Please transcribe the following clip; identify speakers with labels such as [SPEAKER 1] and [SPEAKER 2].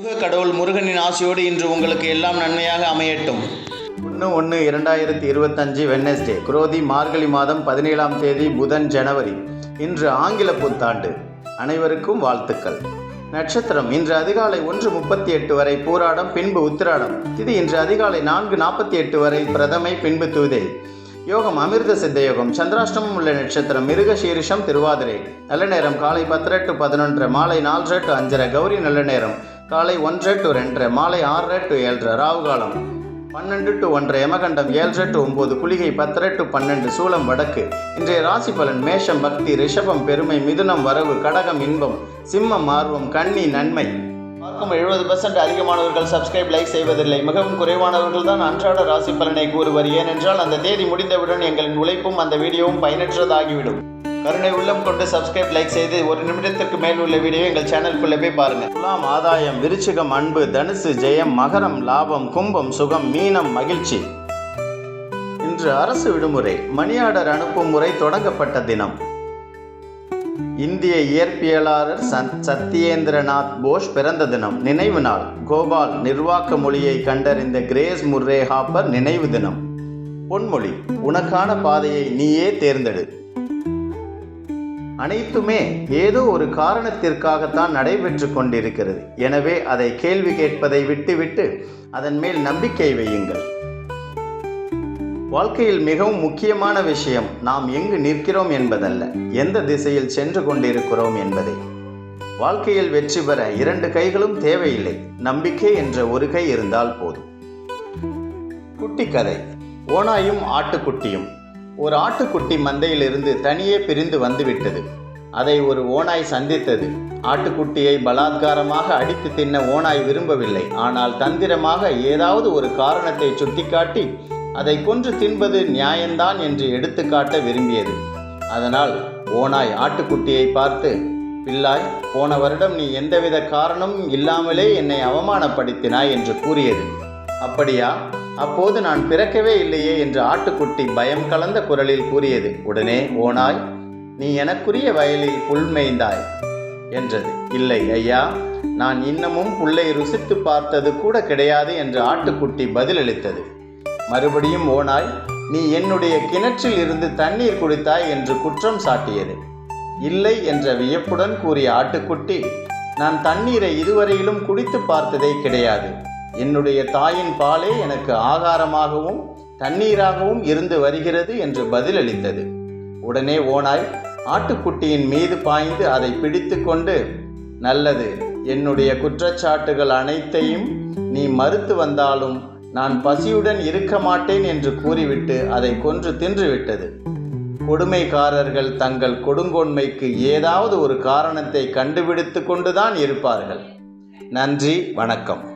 [SPEAKER 1] முருக கடவுள் முருகனின் ஆசையோடு இன்று உங்களுக்கு எல்லாம் நன்மையாக அமையட்டும். ஒன்று ஒன்று இரண்டாயிரத்தி இருபத்தஞ்சு வெட்னஸ்டே குரோதி மார்கழி மாதம் பதினேழாம் தேதி புதன் ஜனவரி இன்று ஆங்கில புத்தாண்டு. அனைவருக்கும் வாழ்த்துக்கள். நட்சத்திரம் இன்று அதிகாலை ஒன்று முப்பத்தி எட்டு வரை பூராடம் பின்பு உத்திராடம். இது இன்று அதிகாலை நான்கு நாற்பத்தி எட்டு வரை பிரதமை பின்பு தூதே. யோகம் அமிர்த சித்த யோகம் சந்திராஷ்டமம் உள்ள நட்சத்திரம் மிருக சீரிஷம் திருவாதிரை. நல்ல நேரம் காலை பத்தரை டு பதினொன்று மாலை நாலரை டு அஞ்சரை கௌரி நல்ல நேரம். காலை ஒன்றரை டு ரெண்டரை மாலை ஆறரை டு ஏழரை ராவு காலம் பன்னெண்டு டு ஒன்றரை யமகண்டம் ஏழரை டு ஒம்பது குளிகை பத்தரை டு பன்னெண்டு சூளம் வடக்கு. இன்றைய ராசி பலன் மேஷம் பக்தி ரிஷபம் பெருமை மிதுனம் வரவு கடகம் இன்பம் சிம்மம் ஆர்வம் கண்ணி நன்மை. பார்க்கும் எழுபது பர்சன்ட் அதிகமானவர்கள் சப்ஸ்கிரைப் லைக் செய்வதில்லை. மிகவும் குறைவானவர்கள் தான் அன்றாட ராசி பலனை கூறுவர். ஏனென்றால் அந்த தேதி முடிந்தவுடன் எங்களின் உழைப்பும் அந்த வீடியோவும் பயனற்றதாகிவிடும். கருணை உள்ளம் கொண்டு சப்ஸ்கிரைப் லைக் செய்து ஒரு நிமிடத்திற்கு மேல் உள்ள வீடியோ எங்கள் சேனலுக்குள்ளே போய் பாருங்கள். துலாம் ஆதாயம் விருச்சிகம் அன்பு தனுசு ஜெயம் மகரம் லாபம் கும்பம் சுகம் மீனம் மகிழ்ச்சி. இன்று அரசு விடுமுறை மணியாடர் அனுப்பும் முறை தொடங்கப்பட்ட தினம். இந்திய இயற்பியலாளர் சத்யேந்திரநாத் போஸ் பிறந்த தினம் நினைவு நாள். கோபால் நிர்வாக மொழியை கண்டறிந்த கிரேஸ் முர்ரே ஹாப்பர் நினைவு தினம். பொன்மொழி உனக்கான பாதையை நீயே தேர்ந்தெடு. அனைத்துமே ஏதோ ஒரு காரணத்திற்காகத்தான் நடைபெற்று கொண்டிருக்கிறது. எனவே அதை கேள்வி கேட்பதை விட்டுவிட்டு அதன் மேல் நம்பிக்கை வையுங்கள். வாழ்க்கையில் மிகவும் முக்கியமான விஷயம் நாம் எங்கு நிற்கிறோம் என்பதல்ல. எந்த திசையில் சென்று கொண்டிருக்கிறோம் என்பதே. வாழ்க்கையில் வெற்றி பெற இரண்டு கைகளும் தேவையில்லை. நம்பிக்கை என்ற ஒரு கை இருந்தால் போதும். குட்டி கதை ஓனாயும் ஆட்டுக்குட்டியும். ஒரு ஆட்டுக்குட்டி மந்தையிலிருந்து தனியே பிரிந்து வந்துவிட்டது. அதை ஒரு ஓனாய் சந்தித்தது. ஆட்டுக்குட்டியை பலாத்காரமாக அடித்து தின்ன ஓனாய் விரும்பவில்லை. ஆனால் தந்திரமாக ஏதாவது ஒரு காரணத்தை சுட்டிக்காட்டி அதை கொன்று தின்பது நியாயம்தான் என்று எடுத்துக்காட்ட விரும்பியது. அதனால் ஓனாய் ஆட்டுக்குட்டியை பார்த்து பிள்ளாய் போன வருடம் நீ எந்தவித காரணமும் இல்லாமலே என்னை அவமானப்படுத்தினாய் என்று கூறியது. அப்படியா? அப்போது நான் பிறக்கவே இல்லையே என்று ஆட்டுக்குட்டி பயம் கலந்த குரலில் கூறியது உடனே ஓனாய் நீ எனக்குரிய வயலில் புல் மேய்ந்தாய் என்றது. இல்லை ஐயா நான் இன்னமும் புல்லை ருசித்து பார்த்தது கூட கிடையாது என்று ஆட்டுக்குட்டி பதிலளித்தது. மறுபடியும் ஓனாய் நீ என்னுடைய கிணற்றில் இருந்து தண்ணீர் குடித்தாய் என்று குற்றம் சாட்டியது. இல்லை என்ற வியப்புடன் கூறிய ஆட்டுக்குட்டி நான் தண்ணீரை இதுவரையிலும் குடித்து பார்த்ததே கிடையாது. என்னுடைய தாயின் பாலே எனக்கு ஆகாரமாகவும் தண்ணீராகவும் இருந்து வருகிறது என்று பதிலளித்தது. உடனே ஓனாய் ஆட்டுக்குட்டியின் மீது பாய்ந்து அதை பிடித்து கொண்டு நல்லது என்னுடைய குற்றச்சாட்டுகள் அனைத்தையும் நீ மறுத்து வந்தாலும் நான் பசியுடன் இருக்க மாட்டேன் என்று கூறிவிட்டு அதை கொன்று தின்றுவிட்டது. கொடுமைக்காரர்கள் தங்கள் கொடுங்கோன்மைக்கு ஏதாவது ஒரு காரணத்தை கண்டுபிடித்து கொண்டுதான் இருப்பார்கள். நன்றி வணக்கம்.